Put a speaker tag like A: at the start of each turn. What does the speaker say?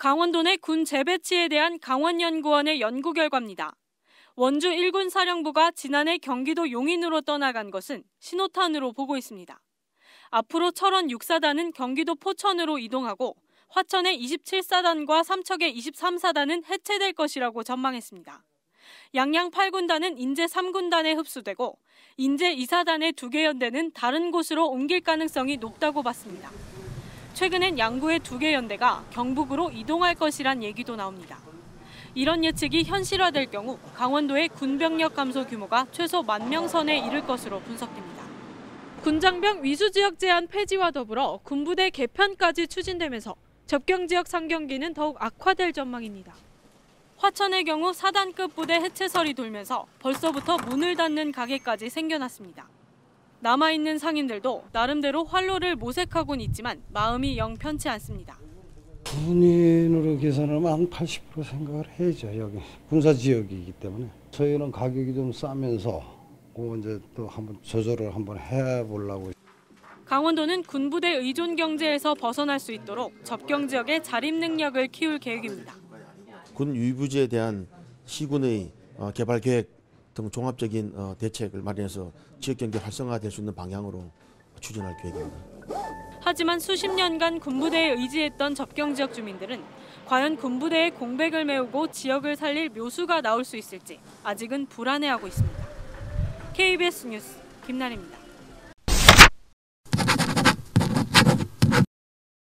A: 강원도 내 군 재배치에 대한 강원연구원의 연구 결과입니다. 원주 1군 사령부가 지난해 경기도 용인으로 떠나간 것은 신호탄으로 보고 있습니다. 앞으로 철원 6사단은 경기도 포천으로 이동하고 화천의 27사단과 삼척의 23사단은 해체될 것이라고 전망했습니다. 양양 8군단은 인제 3군단에 흡수되고 인제 2사단의 두 개 연대는 다른 곳으로 옮길 가능성이 높다고 봤습니다. 최근엔 양구의 두 개 연대가 경북으로 이동할 것이란 얘기도 나옵니다. 이런 예측이 현실화될 경우 강원도의 군병력 감소 규모가 최소 만 명 선에 이를 것으로 분석됩니다. 군장병 위수 지역 제한 폐지와 더불어 군부대 개편까지 추진되면서 접경 지역 상경기는 더욱 악화될 전망입니다. 화천의 경우 사단급 부대 해체설이 돌면서 벌써부터 문을 닫는 가게까지 생겨났습니다. 남아있는 상인들도 나름대로 활로를 모색하곤 있지만 마음이 영 편치 않습니다.
B: 군인으로 계산하면 한 80% 생각을 해야죠. 여기 군사 지역이기 때문에 저희는 가격이 좀 싸면서 그 이제 또 한번 조절을 한번 해보려고.
A: 강원도는 군부대 의존 경제에서 벗어날 수 있도록 접경 지역의 자립 능력을 키울 계획입니다.
C: 군 유부지에 대한 시군의 어, 개발 계획 등 종합적인 어, 대책을 마련해서 지역 경제 활성화될 수 있는 방향으로 추진할 계획입니다.
A: 하지만 수십 년간 군부대에 의지했던 접경 지역 주민들은 과연 군부대의 공백을 메우고 지역을 살릴 묘수가 나올 수 있을지 아직은 불안해하고 있습니다. KBS 뉴스 김나래입니다.